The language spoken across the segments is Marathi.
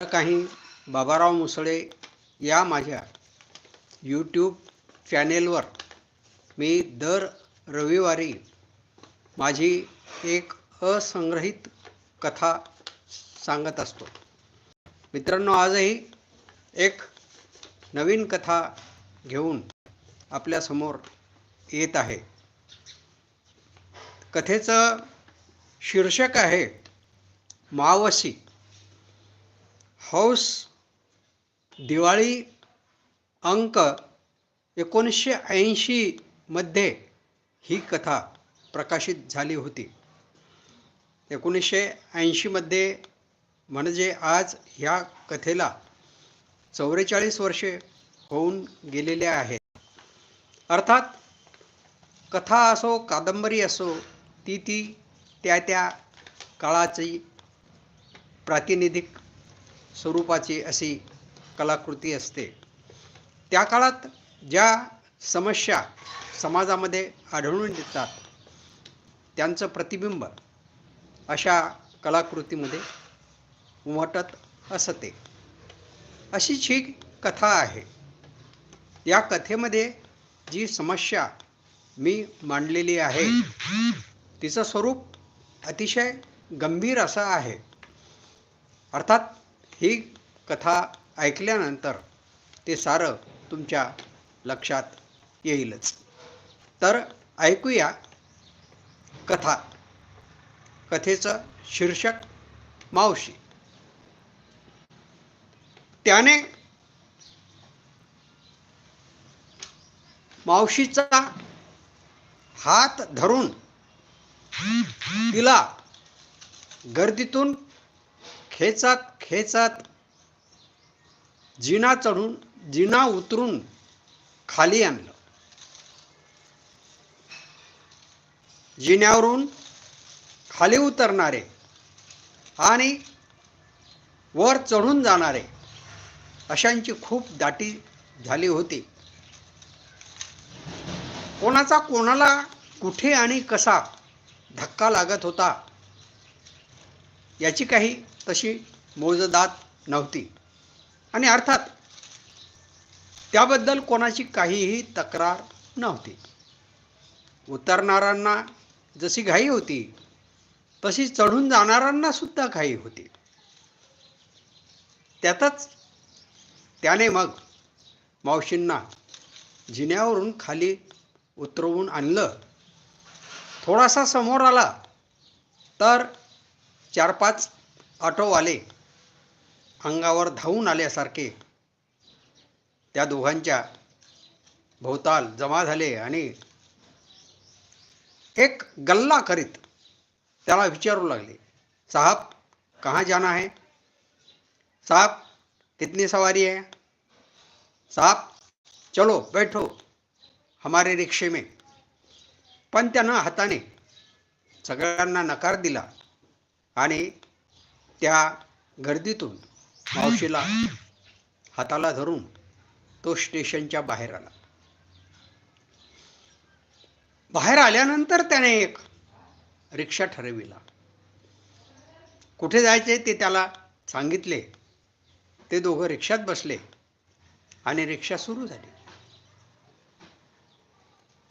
काही बाबाराव मुसळे या माझ्या यूट्यूब चॅनेलवर मी दर रविवारी माझी एक असंग्रहित कथा सांगत असतो. मित्रांनो आजही एक नवीन कथा घेऊन आपल्यासमोर येत आहे. कथेचं शीर्षक आहे मावशी. हौस दिवाळी अंक एकोणीसशे ऐंशीमध्ये ही कथा प्रकाशित झाली होती. एकोणीसशे ऐंशीमध्ये म्हणजे आज ह्या कथेला चौवेचाळीस वर्षे होऊन गेलेले आहेत. अर्थात कथा असो कादंबरी असो ती ती त्या त्या काळाची प्रातिनिधिक स्वरूपाची अशी कलाकृती असते. त्या काळात ज्या समस्या समाजामध्ये आढळून येतात त्यांचं प्रतिबिंब अशा कलाकृतीमध्ये उमटत असते. अशीच ही कथा आहे या कथेमध्ये जी समस्या मी मांडलेली आहे तिचं स्वरूप अतिशय गंभीर असं आहे. अर्थात ही कथा ऐकल्यानंतर ते सारं तुमच्या लक्षात येईलच. तर ऐकूया कथा. कथेचं शीर्षक मावशी. त्याने मावशीचा हात धरून तिला गर्दीतून खेचत खेचत जिना चढून जिना उतरून खाली आणलं. जिन्यावरून खाली उतरणारे आणि वर चढून जाणारे अशांची खूप दाटी झाली होती. कोणाचा कोणाला कुठे आणि कसा धक्का लागत होता याची काही तशी मोजदात नव्हती. आणि अर्थात त्याबद्दल कोणाची काहीही तक्रार नव्हती. उतरणाऱ्यांना जशी घाई होती तशी चढून जाणाऱ्यांना सुद्धा घाई होती. त्यातच त्याने मग मावशींना जिन्यावरून खाली उतरवून आणलं. थोडासा समोर आला तर चार पाच ऑटोवाले अंगावर धावून आल्यासारखे त्या दोघांच्या भोवताल जमा झाले आणि एक गल्ला करीत त्याला विचारू लागले साहब कहाँ जाना है? साहब कितनी सवारी है? साहब चलो बैठो हमारे रिक्षे में। पण त्यांना हाताने सगळ्यांना नकार दिला आणि त्या गर्दीतून मावशीला हाताला धरून तो स्टेशनच्या बाहेर आला. बाहेर आल्यानंतर त्याने एक रिक्षा ठरविला. कुठे जायचे ते त्याला सांगितले. ते दोघं रिक्षात बसले आणि रिक्षा सुरू झाली.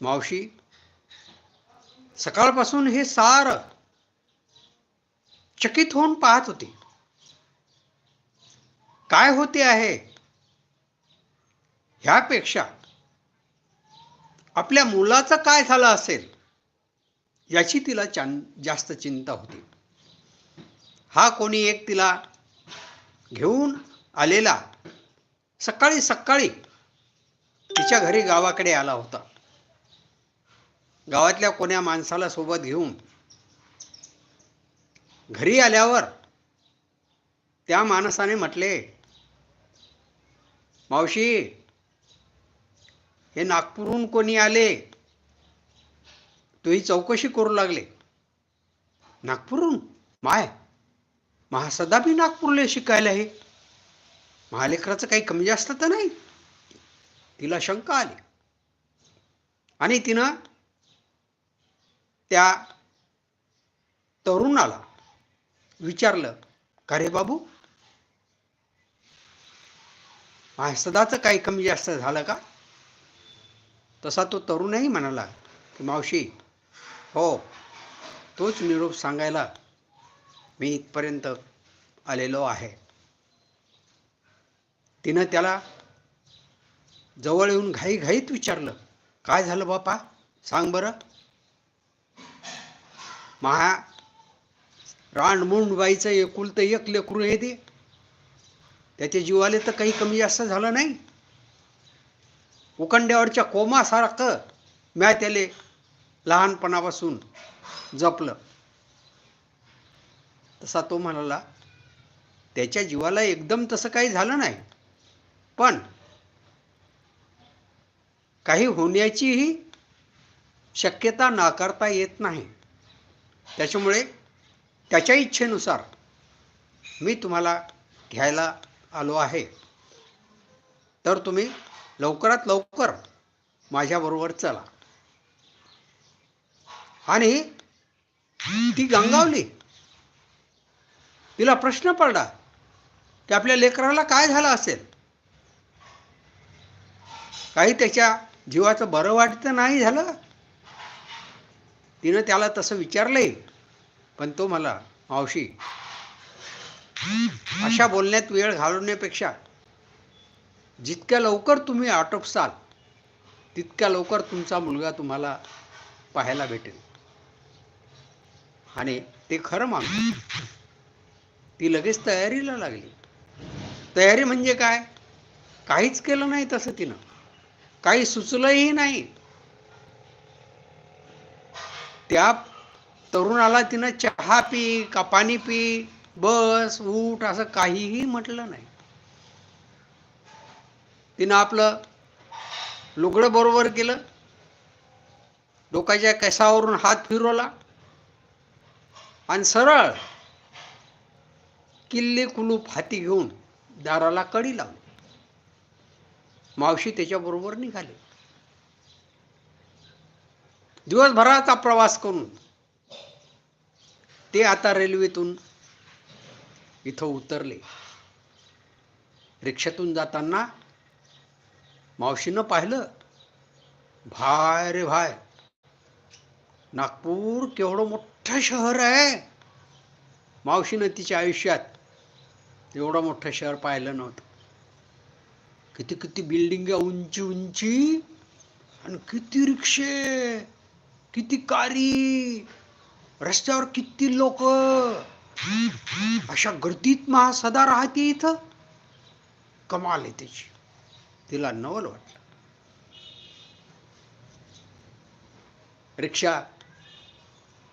मावशी सकाळपासून हे सार चकित होऊन पाहत होती. काय होते आहे? ह्यापेक्षा आपल्या मुलाचं काय झालं असेल? याची तिला चान जास्त चिंता होती. हा कोणी एक तिला घेऊन आलेला सकाळी सकाळी तिच्या घरी गावाकडे आला होता. गावातल्या कोण्या माणसाला सोबत घेऊन घरी आल्यावर त्या माणसाने म्हटले मावशी हे नागपूरहून कोणी आले? तुही चौकशी करू लागले. नागपूरहून? माय महासदा बी नागपूरला शिकायला आहे. महालेकराचं काही कमी जास्त तर नाही. तिला शंका आली. आणि तिनं त्या तरुणाला विचारलं का रे बाबू? सदाचं काही कमी जास्त झालं का? तसा तो तरुणही म्हणाला की मावशी हो तोच निरोप सांगायला मी इथपर्यंत आलेलो आहे. तिनं त्याला जवळ येऊन घाईघाईत विचारलं काय झालं बापा? सांग बरं. महा रानमुंडबाईचं एकुलतं एक लेकरू हे ते. त्याच्या जीवाले तर काही कमी जास्त झालं नाही. उकंड्यावरच्या कोमासारखं म्या त्याले लहानपणापासून जपलं. तसा तो म्हणाला त्याच्या जीवाला एकदम तसं काही झालं नाही. पण काही होण्याचीही शक्यता नाकारता येत नाही. त्याच्यामुळे त्याच्या इच्छेनुसार मी तुम्हाला घ्यायला आलो आहे. तर तुम्ही लवकरात लवकर माझ्याबरोबर चला. आणि ती गंगावली तिला प्रश्न पडला की आपल्या लेकराला काय झालं असेल? काही त्याच्या जीवाचं बरं वाटतं नाही झालं? तिनं त्याला तसं विचारलंय. पण तो मला मावशी अशा बोलण्यात वेळ घालवण्यापेक्षा जितक्या लवकर तुम्ही आटोपसाल तितक्या लवकर तुमचा मुलगा तुम्हाला पाहायला भेटेल. आणि ते खरं मानतो. ती लगेच तयारीला लागली. तयारी म्हणजे काय? काहीच केलं नाही तसं तिनं. काही सुचलंही नाही. त्या तरुणाला तिनं चहा पी का पाणी पी बस उठ असं काहीही म्हटलं नाही. तिनं आपलं लुगडं बरोबर केलं. डोक्याच्या केसावरून हात फिरवला. आणि सरळ किल्ली कुलूप हाती घेऊन दाराला कडी लावली. मावशी त्याच्याबरोबर निघाली. दिवसभराचा प्रवास करून ते आता रेल्वेतून इथं उतरले. रिक्षातून जाताना मावशीनं पाहिलं भाय रे भाय नागपूर केवढं मोठं शहर आहे. मावशीनं तिच्या आयुष्यात एवढं मोठं शहर पाहिलं नव्हतं. किती किती बिल्डिंग उंची उंची आणि किती रिक्षे किती कारी रस्त्यावर किती लोक? अशा गर्दीत महा सदा राहते इथं? कमाल आहे त्याची. तिला नवल वाटलं. रिक्षा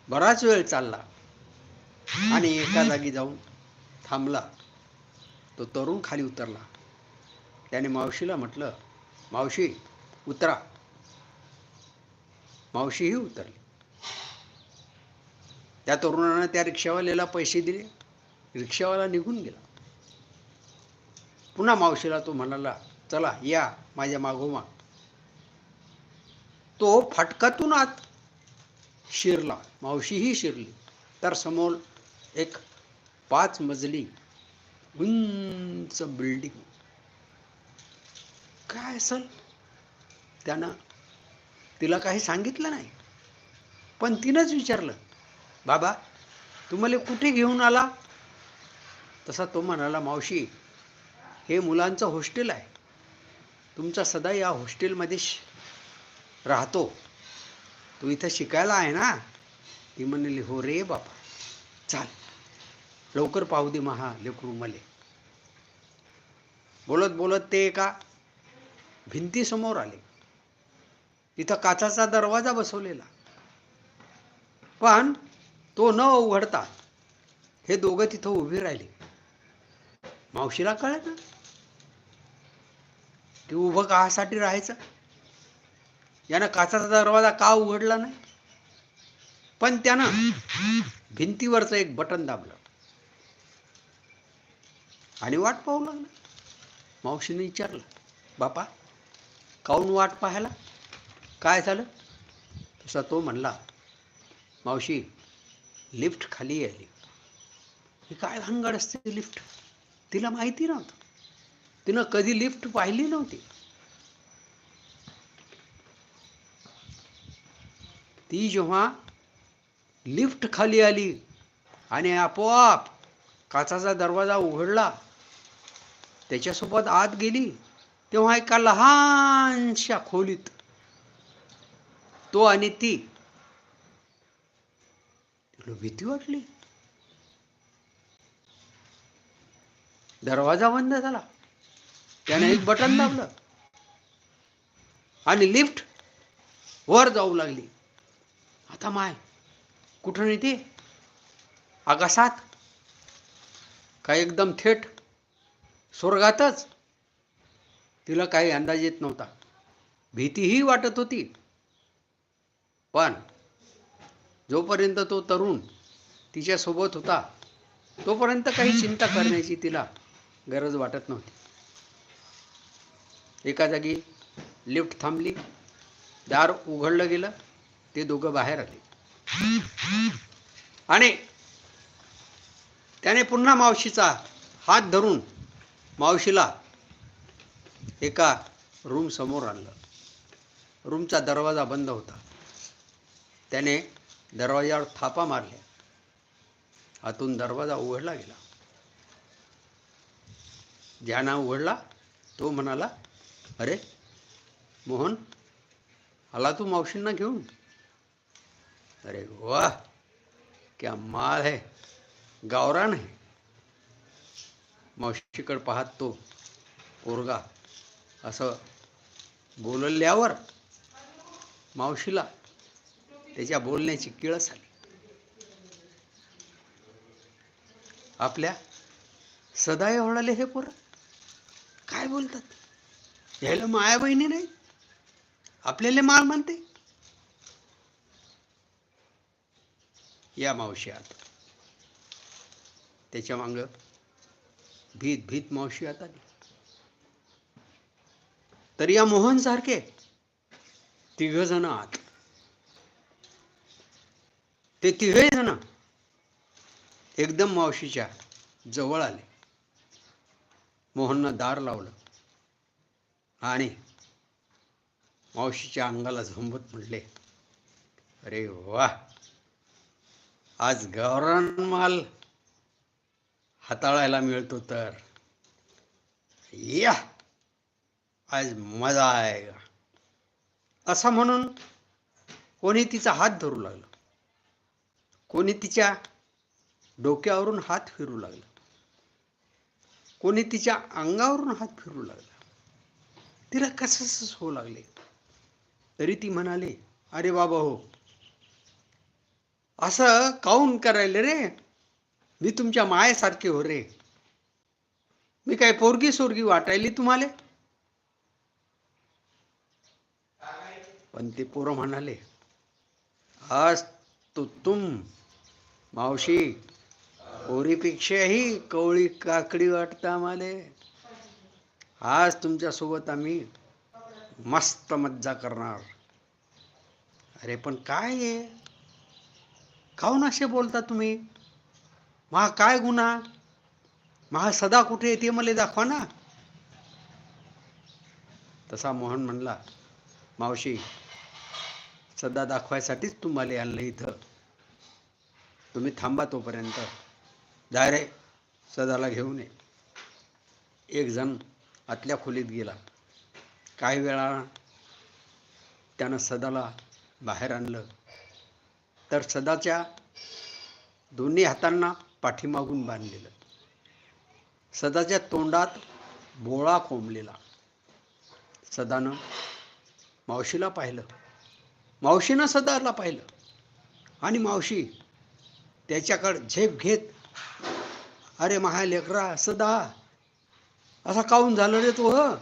बराच वेळ चालला. आणि एका जागी जाऊन थांबला. तो तरुण खाली उतरला. त्याने मावशीला म्हटलं मावशी उतरा. मावशीही उतरली. त्या तरुणानं त्या रिक्षावाल्याला पैसे दिले. रिक्षावाला निघून गेला. पुन्हा मावशीला तो म्हणाला चला या माझ्या मागोमाग तो फाटकातून आत शिरला. मावशीही शिरली. तर समोर एक पाच मजली उंच बिल्डिंग काय असेल? त्यानं तिला काही सांगितलं नाही. पण तिनंच विचारलं. बाबा तुम्हाला कुठे घेऊन आला? तसा तो म्हणाला मावशी हे मुलांचं हॉस्टेल आहे. तुमचा सदा या हॉस्टेलमध्ये राहतो. तू इथं शिकायला आहे ना? ती म्हणली हो रे बापा चाल लवकर पाहू दे महा लेकरू मले बोलत बोलत ते एका भिंतीसमोर आले. तिथं काचाचा दरवाजा बसवलेला. पण तो न उघडता हे दोघं तिथं उभी राहिले. मावशीला कळत ना की उभं कासाठी राहायचं? यानं काचाचा दरवाजा का उघडला नाही? पण त्यानं भिंतीवरचं एक बटन दाबलं. आणि वाट पाहू लागलं. मावशीने विचारलं बापा काऊन वाट पाहायला? काय झालं? तसा तो म्हणला मावशी लिफ्ट खाली आली. ही काय भानगड असते लिफ्ट? तिला माहिती नव्हतं. तिनं कधी लिफ्ट पाहिली नव्हती. ती जेव्हा लिफ्ट खाली आली आणि आपोआप काचाचा दरवाजा उघडला त्याच्यासोबत आत गेली तेव्हा एका लहानशा खोलीत तो आणि ती तिला भीती वाटली? दरवाजा बंद झाला. त्याने एक बटन दाबलं. आणि लिफ्ट वर जाऊ लागली. आता माय कुठं नेते? आकाशात? काय एकदम थेट? स्वर्गातच? तिला काही अंदाज येत नव्हता. भीतीही वाटत होती. पण जोपर्यंत तो तरुण तिच्यासोबत होता तोपर्यंत काही चिंता करण्याची तिला गरज वाटत नव्हती. एका जागी लिफ्ट थांबली दार उघडलं गेलं ते दोघं बाहेर आले. आणि त्याने पुन्हा मावशीचा हात धरून मावशीला एका रूम समोर आणलं. रूमचा दरवाजा बंद होता. त्याने दरवाजावर थापा मारल्या. आतून दरवाजा उघडला गेला. ज्याना उघडला तो म्हणाला अरे मोहन आला तू मावशींना घेऊन? अरे वाह क्या माल है गावरान आहे मावशीकडे पाहत तो पोरगा असं बोलल्यावर मावशीला त्याच्या बोलण्याची किळस आली आपल्या सदाय होणाले हे पोरं काय बोलतात? यायला माया बहिणी नाही? आपल्याला माल म्हणते या मावशी आता. त्याच्या मांग भीत भीत मावशी आता तर या मोहन सारखे तिघ जण आत. ते तिघे जण एकदम मावशीच्या जवळ आले. मोहननं दार लावलं आणि मावशीच्या अंगाला झोंबत म्हटले अरे वा आज गावरान माल हाताळायला मिळतो तर. या आज मजा आहे. असं म्हणून कोणी तिचा हात धरू लागला. कोणी तिच्या डोक्यावरून हात फिरू लागला. कोणी तिच्या अंगावरून हात फिरू लागला. तिला कसं होऊ लागले. तरी ती म्हणाले अरे बाबा हो असं काऊन करायले रे? मी तुमच्या मायेसारखे हो रे. मी काय पोरगी सोरगी वाटायली तुम्हाला? पण ते पोरं म्हणाले आज तो तुम मावशी ओरीपेक्षाही कवळी काकडी वाटतं आम्हाला. आज तुमच्यासोबत आम्ही मस्त मज्जा करणार. अरे पण काय आहे काहून असे बोलता तुम्ही? महा काय गुन्हा? महा सदा कुठे येते मला दाखवा ना तसा मोहन म्हणला मावशी सदा दाखवायसाठीच तुम्हाला आणलं इथं. तुम्ही थांबा तोपर्यंत. डायरे सदाला घेऊन ये. एक जण आतल्या खोलीत गेला. काही वेळा त्यानं सदाला बाहेर आणलं. तर सदाच्या दोन्ही हातांना पाठीमागून बांधलेलं. सदाच्या तोंडात बोळा कोंबलेला. सदानं मावशीला पाहिलं. मावशीनं सदाला पाहिलं. आणि मावशी त्याच्याकडे झेप घेत अरे महा लेकरा सदा. असा काऊन झालं रे तू ह?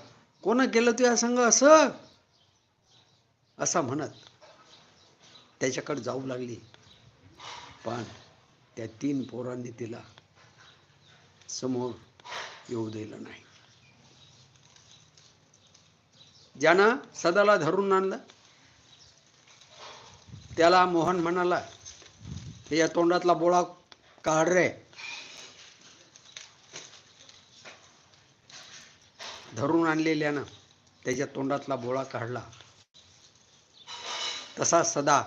कोण केलं तुझ्या संग असं? असा म्हणत त्याच्याकडे जाऊ लागली. पण त्या तीन पोरांनी तिला समोर येऊ दिलं नाही. ज्यानं सदाला धरून आणलं त्याला मोहन म्हणाला त्याच्या तोंडातला बोळा काढ रे. धरून आणलेल्यानं त्याच्या तोंडातला बोळा काढला. तसा सदा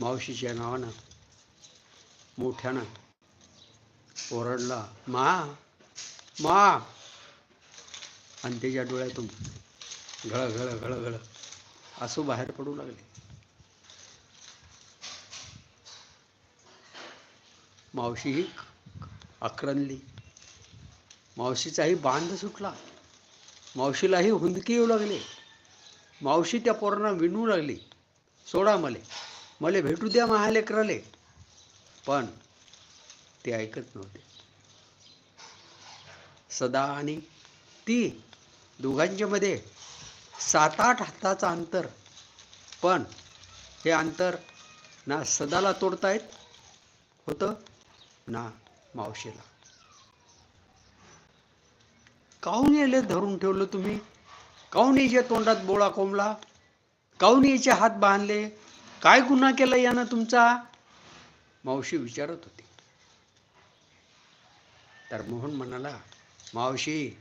मावशीच्या नावानं मोठ्यानं ओरडला मा मा. आणि त्याच्या डोळ्यातून घळ घळ घळ घळ असू बाहेर पडू लागले. मावशीही आक्रंदली मावशीचाही बांध सुटला. मावशीलाही हुंदकी येऊ लागले. मावशी त्या पोरांना विणू लागली. सोडा मले. मले भेटू द्या महालेकराले. पण ते ऐकत नव्हते. सदा आणि ती दोघांच्या मध्ये सात आठ हाताचं अंतर. पण हे अंतर ना सदाला तोडतायत होतं. ना मावशीला. काहून याले धरून ठेवलं तुम्ही? काहून याच्या तोंडात बोळा कोंबला? काहून याचे हात बांधले? काय गुन्हा केला यानं तुमचा? मावशी विचारत होती. तर मोहन म्हणाला मावशी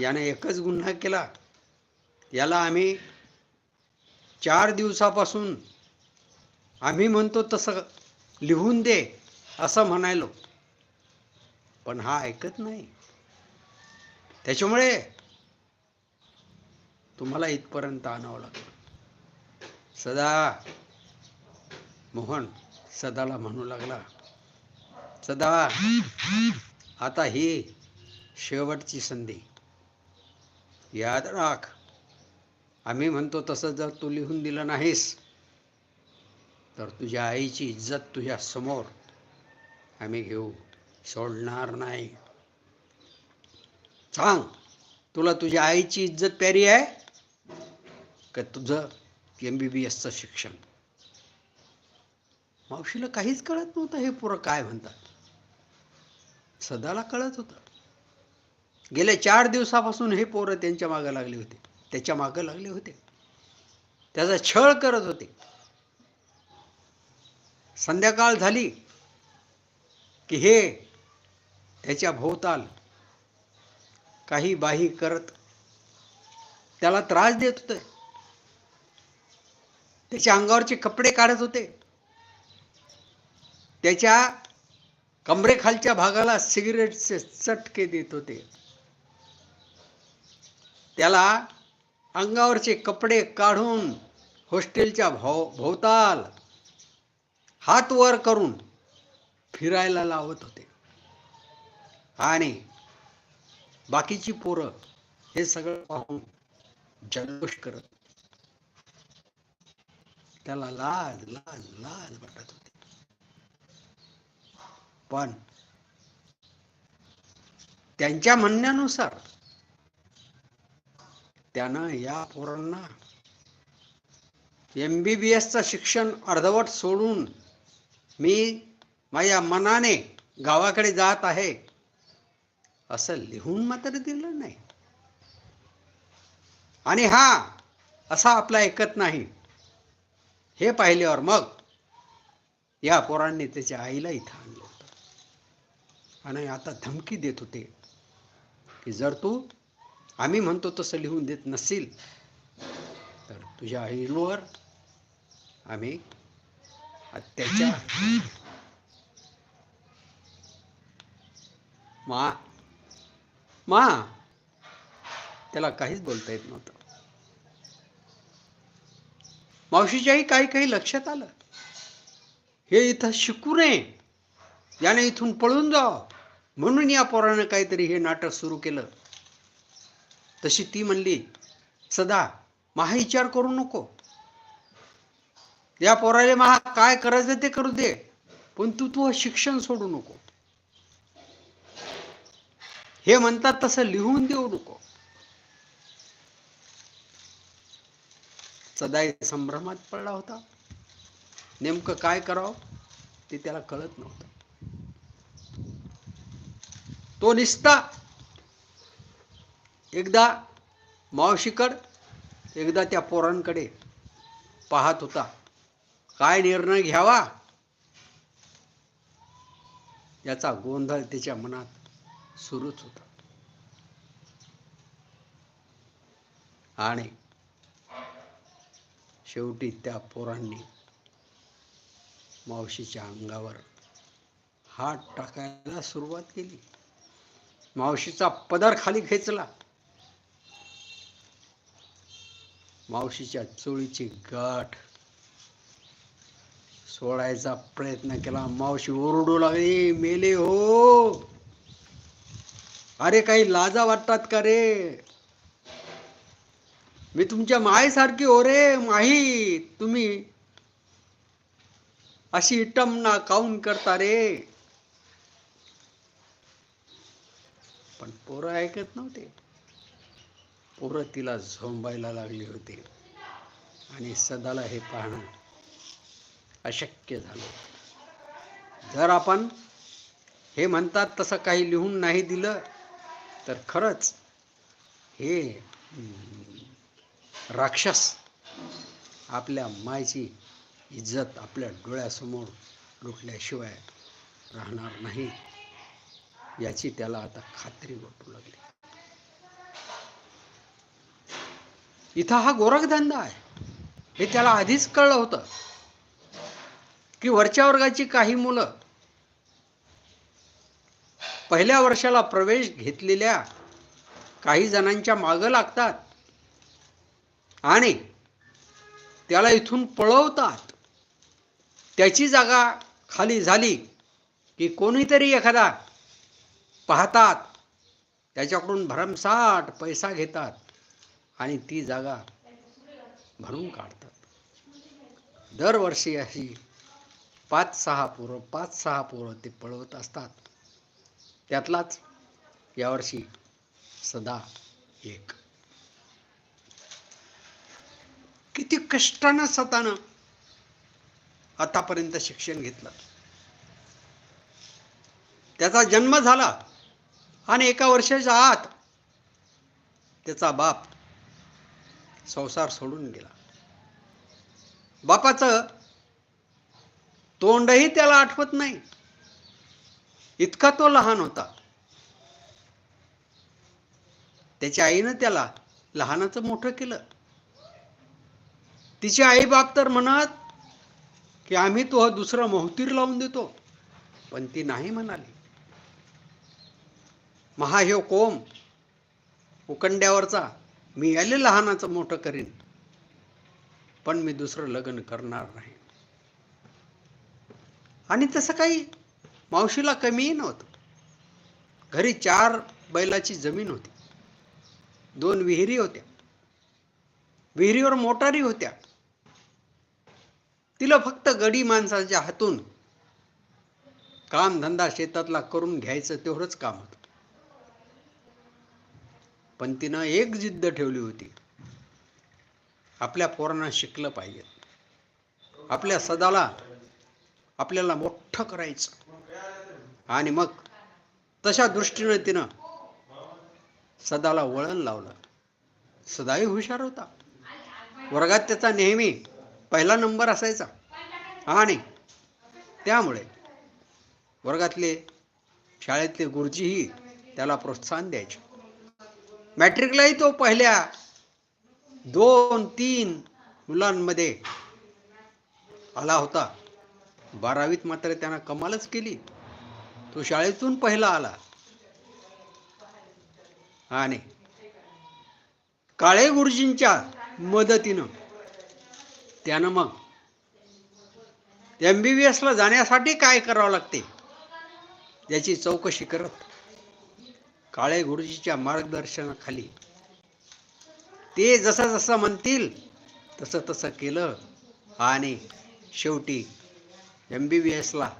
याने एकच गुन्हा केला. याला आम्ही चार दिवसापासून आम्ही म्हणतो तसं लिहून दे. असं म्हणायलो. पण हा ऐकत नाही. त्याच्यामुळे तुम्हाला इथपर्यंत आणावं लागलं. सदा मोहन सदाला म्हणू लागला सदा आता ही शेवटची संधी. याद राख आम्ही म्हणतो तसं जर तू लिहून दिलं नाहीस तर तुझ्या आईची इज्जत तुझ्या समोर आम्ही घेऊ. सोडणार नाही. सांग तुला तुझ्या आईची इज्जत प्यारी आहे? का तुझं एम बी बी एसचं शिक्षण? मावशीला काहीच कळत नव्हतं हे पुरं काय म्हणतात? सदाला कळत होतं. गेल्या चार दिवसापासून हे पोरं त्यांच्या मागं लागले होते. त्याच्या मागं लागले होते. त्याचा छळ करत होते. संध्याकाळ झाली. की हे त्याच्या भोवताल काही बाही करत त्याला त्रास देत होते. त्याच्या अंगावरचे कपडे काढत होते. त्याच्या कमरेखालच्या भागाला सिगरेटचे चटके देत होते. त्याला अंगावरचे कपडे काढून हॉस्टेलच्या भोव भोवताल हात वर करून फिरायला लावत होते. आणि बाकीची पोरं हे सगळं पाहून जल्लोष करत त्याला लाज लाज लाज वाटत होते. पण त्यांच्या म्हणण्यानुसार त्यानं या पोरांना एम बी बी एसचं शिक्षण अर्धवट सोडून मी माझ्या मनाने गावाकडे जात आहे. असं लिहून मात्र दिलं नाही. आणि हा असा आपला ऐकत नाही. हे पाहिल्यावर मग या पोरांनी त्याच्या आईला इथं आणलं होतं. आणि आता धमकी देत होते की जर तू आम्ही म्हणतो तसं लिहून देत नसेल तर तुझ्या आईवर आम्ही अत्याचार मा मा. त्याला काहीच बोलता येत नव्हतं. मावशीच्याही काही काही लक्षात आलं. हे इथं शिकू नये. याने इथून पळून जावं म्हणून या पोरानं काहीतरी हे नाटक सुरू केलं. तशी ती म्हणली सदा महा विचार करू नको. या पोराले महा काय करायचं ते करू दे. पण तू तू शिक्षण सोडू नको. हे म्हणतात तसं लिहून देऊ नको. सदाय संभ्रमात पडला होता. नेमकं काय करावं ते त्याला कळत नव्हतं. तो निसता. एकदा मावशीकड एकदा त्या पोरांकडे पाहत होता. काय निर्णय घ्यावा? याचा गोंधळ त्याच्या मनात सुरूच होता आणि शेवटी त्या पोरांनी मावशीच्या अंगावर हात टाकायला सुरुवात केली. मावशीचा पदर खाली खेचला. मावशीच्या चोळीची गाठ सोडायचा प्रयत्न केला. मावशी ओरडू लागली मेले हो अरे काही लाजा वाटतात का रे? मी तुमच्या मायसारखी हो रे माही. तुम्ही अशी इटमना काऊन करता रे? पण पोरं ऐकत नव्हते. पोरं तिला झोंबायला लागली होती. आणि सदाला हे पाहणं अशक्य झालं. जर आपण हे म्हणतात तसं काही लिहून नाही दिलं तर खरंच हे राक्षस आपल्या मायची इज्जत आपल्या डोळ्यासमोर लुटल्याशिवाय राहणार नाही याची त्याला आता खात्री वाटू लागली. इथं हा गोरखधंदा आहे. हे त्याला आधीच कळलं होतं की वरच्या वर्गाची काही मुलं पहिल्या वर्षाला प्रवेश घेतलेल्या काही जणांच्या मागं लागतात. आणि त्याला इथून पळवतात. त्याची जागा खाली झाली की कोणीतरी एखादा पाहतात. त्याच्याकडून भरमसाठ पैसा घेतात आणि ती जागा भरून काढतात. दरवर्षी अशी पाच सहा पोरं पाच सहा पोरं ते पळवत असतात. त्यातलाच यावर्षी सदा एक. किती कष्टानं सतानं आतापर्यंत शिक्षण घेतलं. त्याचा जन्म झाला आणि एका वर्षाच्या आत त्याचा बाप संसार सोडून गेला. बापाचं तोंडही त्याला आठवत नाही. इतका तो लहान होता. त्याच्या आईनं त्याला लहानाचं मोठं केलं. तिची आई बाप तर म्हणत की आम्ही तो दुसरं मोहतीर लावून देतो. पण ती नाही म्हणाली. महाह्यो कोम उकंड्यावरचा मी याले लहानाचं मोठं करीन पण मी दुसरं लग्न करणार नाही. आणि तसं काही मावशीला कमीही नव्हतं. घरी चार बैलाची जमीन होती. दोन विहिरी होत्या. विहिरीवर मोटारी होत्या. तिला फक्त गडी माणसाच्या हातून कामधंदा शेतातला करून घ्यायचं तेवढंच काम होतं. पण तिनं एक जिद्द ठेवली होती. आपल्या पोरांना शिकलं पाहिजे. आपल्या सदाला आपल्याला मोठं करायचं. आणि मग तशा दृष्टीनं तिनं सदाला वळण लावलं. सदाही हुशार होता. वर्गात त्याचा नेहमी पहिला नंबर असायचा. आणि त्यामुळे वर्गातले शाळेतले गुरुजीही त्याला प्रोत्साहन द्यायचे. मॅट्रिकलाही तो पहिल्या दोन तीन मुलांमध्ये आला होता. बारावीत मात्र त्यानं कमालच केली. तो शाळेतून पहिला आला. आणि काळे गुरुजींच्या मदतीनं त्यानं मग एम बी बी एसला जाण्यासाठी काय करावं लागते? याची चौकशी करत काळे गुरुजीच्या मार्गदर्शनाखाली ते जसं जसं म्हणतील तसं तसं केलं. आणि शेवटी एम बी बी एसला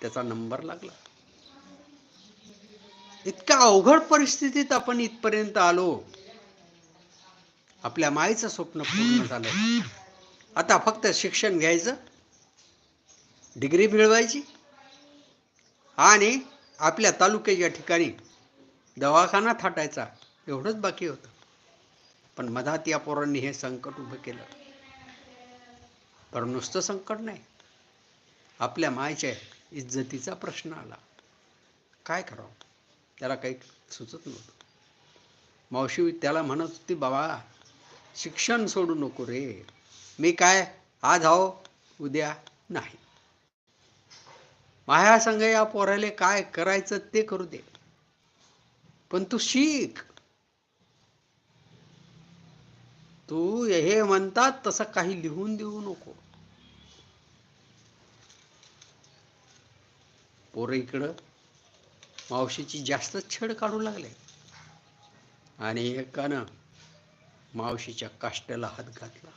त्याचा नंबर लागला. इतक्या अवघड परिस्थितीत आपण इथपर्यंत आलो. आपल्या माईचं स्वप्न पूर्ण झालं. आता फक्त शिक्षण घ्यायचं डिग्री मिळवायची आणि आपल्या तालुक्याच्या ठिकाणी दवाखाना थाटायचा एवढंच बाकी होतं. पण मधात या पोरांनी हे संकट उभं केलं. पण नुसतं संकट नाही. आपल्या मायच्या इज्जतीचा प्रश्न आला. काय करावं? त्याला काही सुचत नव्हतं. मावशी त्याला म्हणत होती बाबा शिक्षण सोडू नको रे. मी काय आज आहो उद्या नाही. माया संघ या पोराले काय करायचं ते करू दे. पण तू शिक. तू हे म्हणतात तसं काही लिहून देऊ नको. पोरं इकडं मावशीची जास्तच छेड काढू लागले. आणि एकानं मावशीच्या काष्ट्याला हात घातला.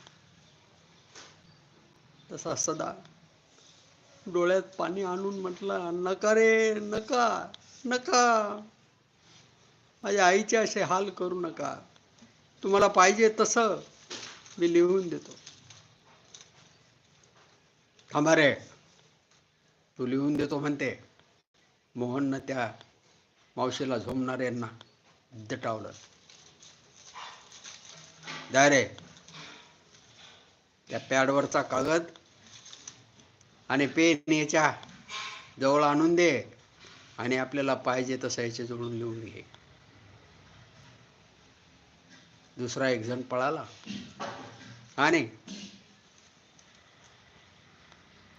तसा सदा डोळ्यात पाणी आणून म्हटलं नका रे नका नका. माझ्या आईचे असे हाल करू नका. तुम्हाला पाहिजे तसं मी लिहून देतो. थांबा रे. तू लिहून देतो म्हणते. मोहननं त्या मावशीला झोमणाऱ्यांना दटावलं. दारे रे त्या पॅडवरचा कागद आणि पेन याच्या जवळ आणून दे आणि आपल्याला पाहिजे तसं याचे जोडून लिहून घे. दुसरा एक जण पळाला. आणि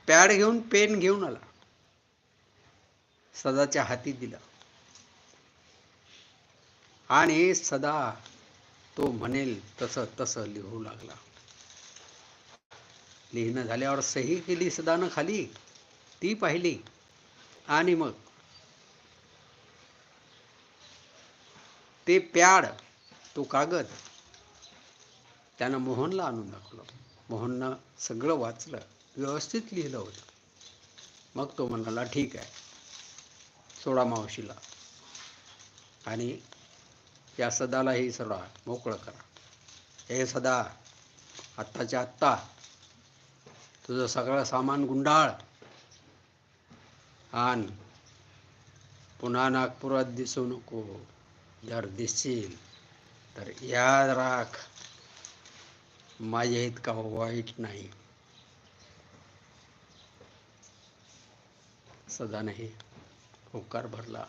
पॅड घेऊन पेन घेऊन आला. सदाच्या हाती दिला. आणि सदा तो म्हणेल तसं तसं लिहू लागला. लिहिणं झाल्यावर सही केली सदानं खाली. ती पाहिली. आणि मग? ते प्याड तो कागद त्यानं मोहनला आणून दाखवलं. मोहननं सगळं वाचलं व्यवस्थित लिहिलं होतं. मग तो म्हणाला ठीक आहे. सोडा मावशीला. आणि या सदालाही सोडा मोकळं करा. हे सदा आत्ताच्या आत्ता तुझं सगळं सामान गुंडाळ. आण पुन्हा नागपुरात दिसू नको. जर दिसशील तर याद राख. माझ्या इतका वाईट नाही. सदा नाही. होकार भरला.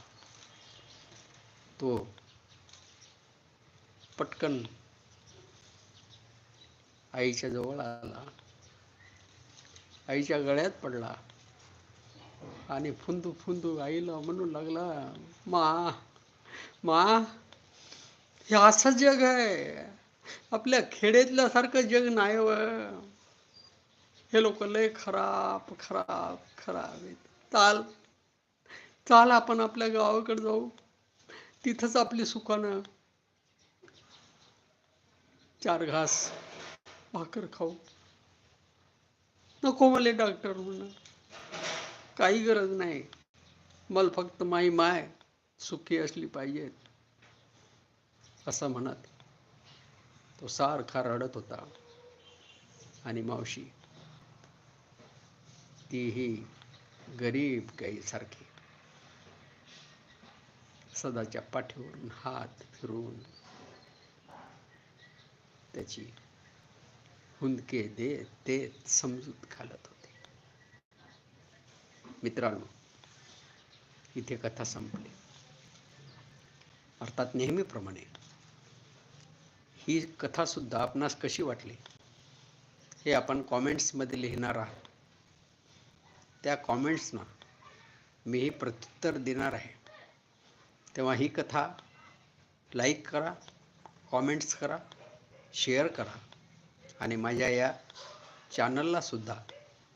तो पटकन आईच्या जवळ आला. आईच्या गळ्यात पडला आणि फुंदू फुंदू आईला म्हणू लागला मा मा हे असं जग आहे. आपल्या खेड्यातल्यासारखं जग नाही व. हे लोक लय खराब खराब खराब आहेत. चाल चाल आपण आपल्या गावाकडे जाऊ तिथंच आपली सुखानं चार घास भाकर खाऊ. नको मला डॉक्टर म्हणा काही गरज नाही. मला फक्त माई माय सुखी असली पाहिजेत असं म्हणत. तो सारखा रडत होता. आणि मावशी तीही गरीब गाईसारखी. सदाच्या पाठीवरून हात फिरून त्याची हुंदके देत देत समजूत घालत होते. मित्रांनो इथे कथा संपली. अर्थात नेहमीप्रमाणे ही कथा सुद्धा आपणास कशी वाटली हे आपण कॉमेंट्समध्ये लिहिणार आहात. त्या कॉमेंट्सना मीही प्रत्युत्तर देणार आहे. तेव्हा ही कथा लाईक करा कॉमेंट्स करा शेअर करा. आणि माझ्या या चॅनललासुद्धा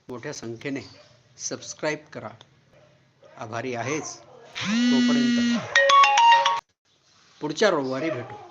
मोठ्या संख्येने सबस्क्राईब करा. आभारी आहेच. तोपर्यंत पुढच्या रविवारी भेटू.